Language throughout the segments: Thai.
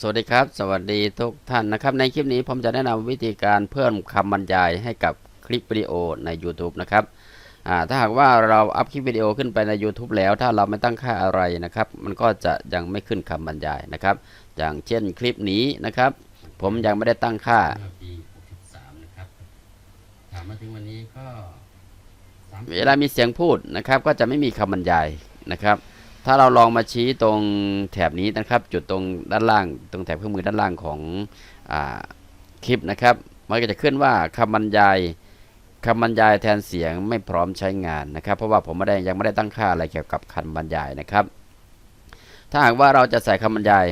สวัสดีครับ สวัสดีทุกท่านนะครับ ในคลิปนี้ผมจะแนะนำวิธีการเพิ่มคำบรรยายให้กับคลิปวิดีโอใน YouTube นะครับอ่าถ้าหากว่าเราอัพคลิปวิดีโอขึ้นไปใน YouTube แล้ว ถ้าเราไม่ตั้งค่าอะไรนะครับ มันก็จะยังไม่ขึ้นคำบรรยายนะครับ อย่างเช่นคลิปนี้นะครับ ผมยังไม่ได้ตั้งค่าเมื่อปี63นะครับถามมาถึงวันนี้ก็สามเวลามีเสียงพูดนะครับ ก็จะไม่มีคำบรรยายนะครับ ถ้าเราลองมาชี้ตรงแถบนี้นะครับ จุดตรงด้านล่าง ตรงแถบเครื่องมือด้านล่างของอคลิปนะครับ มันก็จะขึ้นว่าคำบรรยายคำบรรยายแทนเสียงไม่พร้อมใช้งานนะครับ เพราะว่าผมไม่ได้ยังไม่ได้ตั้งค่าอะไรเกี่ยวกับคำบรรยายนะครับ ถ้าหากว่าเราจะใส่คำบรรยาย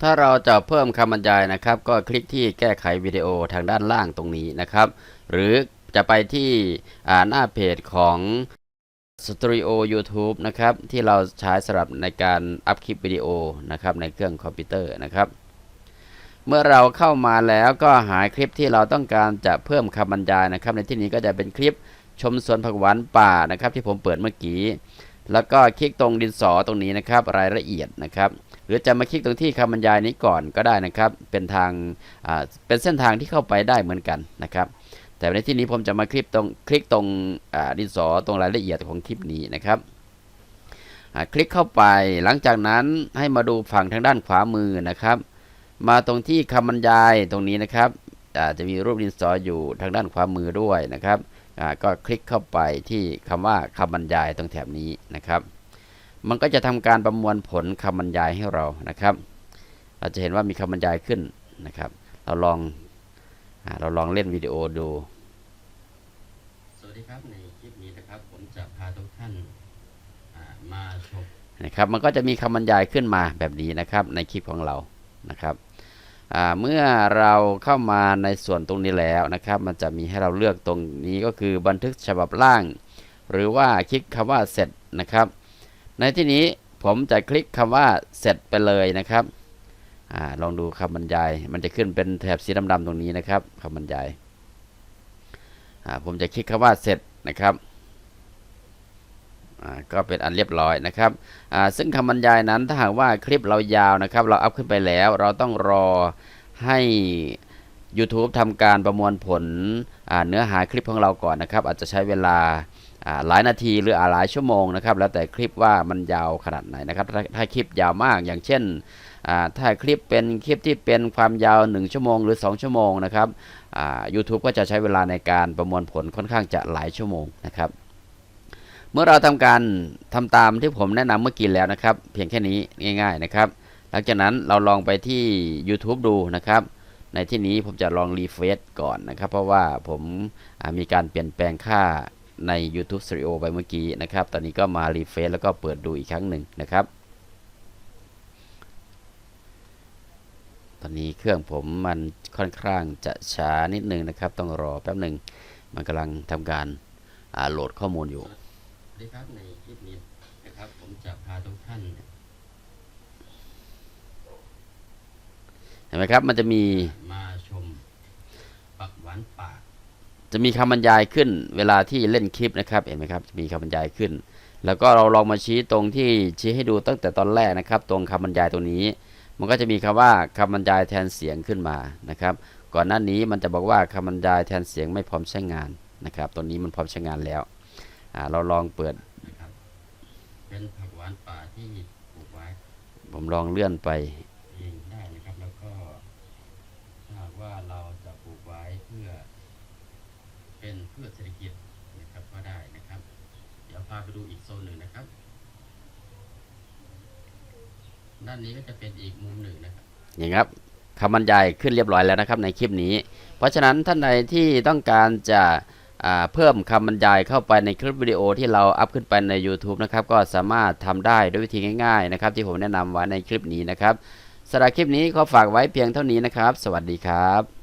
ถ้าเราจะเพิ่มคำบรรยายนะครับ ก็คลิกที่แก้ไขวิดีโอทางด้านล่างตรงนี้นะครับ หรือจะไปที่หน้าเพจของ สตูดิโอ YouTube นะครับ ที่เราใช้สำหรับในการอัพคลิปวิดีโอนะครับในเครื่องคอมพิวเตอร์นะครับ เมื่อเราเข้ามาแล้วก็หาคลิปที่เราต้องการจะเพิ่มคำบรรยายนะครับ ในที่นี้ก็จะเป็นคลิปชมสวนผักหวานป่านะครับ ที่ผมเปิดเมื่อกี้ แล้วก็คลิกตรงดินสอตรงนี้นะครับ รายละเอียดนะครับ หรือจะมาคลิกตรงที่คำบรรยายนี้ก่อนก็ได้นะครับ เป็นทางเป็นเส้นทางที่เข้าไปได้เหมือนกันนะครับ แต่ในที่นี้ผมจะมาคลิปตรงคลิกตรงดินสอตรงรายละเอียดของคลิปนี้นะครับคลิกเข้าไปหลังจากนั้นให้มาดูฝั่งทางด้านขวามือนะครับ มาตรงที่คำบรรยายตรงนี้นะครับจะมีรูปดินสออยู่ทางด้านขวามือด้วยนะครับก็คลิกเข้าไปที่คำว่าคำบรรยายตรงแถบนี้นะครับ มันก็จะทำการประมวลผลคำบรรยายให้เรานะครับ เราจะเห็นว่ามีคำบรรยายขึ้นนะครับ เราลองอเราลองเล่นวิดีโอดู สดีครับในคลิปนี้นะครับผมจะพาทุกท่านมาชมนะครับมันก็จะมีคำบรรยายขึ้นมาแบบนี้นะครับในคลิปของเรานะครับเมื่อเราเข้ามาในส่วนตรงนี้แล้วนะครับ มันจะมีให้เราเลือกตรงนี้ก็คือบันทึกฉบับล่าง หรือว่าคลิกคำว่าเสร็จนะครับ ในที่นี้ผมจะคลิกคำว่าเสร็จไปเลยนะครับอลองดูคำบรรยาย มันจะขึ้นเป็นแถบสีดำๆตรงนี้นะครับคำบรรยาย ผมจะคลิกคำว่าเสร็จนะครับก็เป็นอันเรียบร้อยนะครับซึ่งคำบรรยายนั้นถ้าหากว่าคลิปเรายาวนะครับ เราอัพขึ้นไปแล้ว เราต้องรอให้ YouTube ทำการประมวลผลเนื้อหาคลิปของเราก่อนนะครับ อาจจะใช้เวลาหลายนาทีหรือหลายชั่วโมงนะครับ แล้วแต่คลิปว่ามันยาวขนาดไหนนะครับถ้าถ้าคลิปยาวมากอย่างเช่นถ้าคลิปเป็นคลิปที่เป็นความยาว 1 ชั่วโมงหรือ 2 ชั่วโมงนะครับ อ่า YouTube ก็จะใช้เวลาในการประมวลผลค่อนข้างจะหลายชั่วโมงนะครับ เมื่อเราทำการทำตามที่ผมแนะนำเมื่อกี้แล้วนะครับ เพียงแค่นี้ง่าย ๆนะครับ หลังจากนั้นเราลองไปที่ YouTube ดูนะครับ ในที่นี้ผมจะลองรีเฟซก่อนนะครับ เพราะว่าผมมีการเปลี่ยนแปลงค่าใน YouTube Studio ไปเมื่อกี้นะครับ ตอนนี้ก็มารีเฟซแล้วก็เปิดดูอีกครั้งหนึ่งนะครับ ตอนนี้เครื่องผมมันค่อนข้างจะช้านิดนึงนะครับ ต้องรอแป๊บหนึ่งมันกำลังทำการอ่าโหลดข้อมูลอยู่สวัสดีครับในคลิปนี้นะครับผมจะพาทุกท่านเห็นไหมครับมันจะมีมาชมปักหวานป่าจะมีคำบรรยายขึ้น เวลาที่เล่นคลิปนะครับเห็นไหมครับจะมีคำบรรยายขึ้น แล้วก็เราลองมาชี้ตรงที่ชี้ให้ดูตั้งแต่ตอนแรกนะครับ ตรงคำบรรยายตรงนี้ มันก็จะมีคำว่าคำบรรยายแทนเสียงขึ้นมานะครับ ก่อนหน้านี้มันจะบอกว่าคำบรรยายแทนเสียงไม่พร้อมใช้งานนะครับ ตัวนี้มันพร้อมใช้งานแล้วอ่าเราลองเปิดนะครับเป็นผักหวานป่าที่ปลูกไว้ ผมลองเลื่อนไปเองได้นะครับ แล้วก็ถ้าหากว่าเราจะปลูกไว้เพื่อ เป็นพืชเศรษฐกิจนะครับก็ได้นะครับ เดี๋ยวพาไปดูอีกโซนหนึ่งนะครับ ด้านนี้ก็จะเป็นอีกมุมหนึ่งนะครับอย่างครับคำบรรยายขึ้นเรียบร้อยแล้วนะครับในคลิปนี้ เพราะฉะนั้นท่านใดที่ต้องการจะเพิ่มคำบรรยายเข้าไปในคลิปวิดีโอที่เราอัพขึ้นไปใน YouTube นะครับก็สามารถทำได้ด้วยวิธีง่ายๆนะครับที่ผมแนะนำไว้ในคลิปนี้นะครับสำหรับคลิปนี้ขอฝากไว้เพียงเท่านี้นะครับ สวัสดีครับ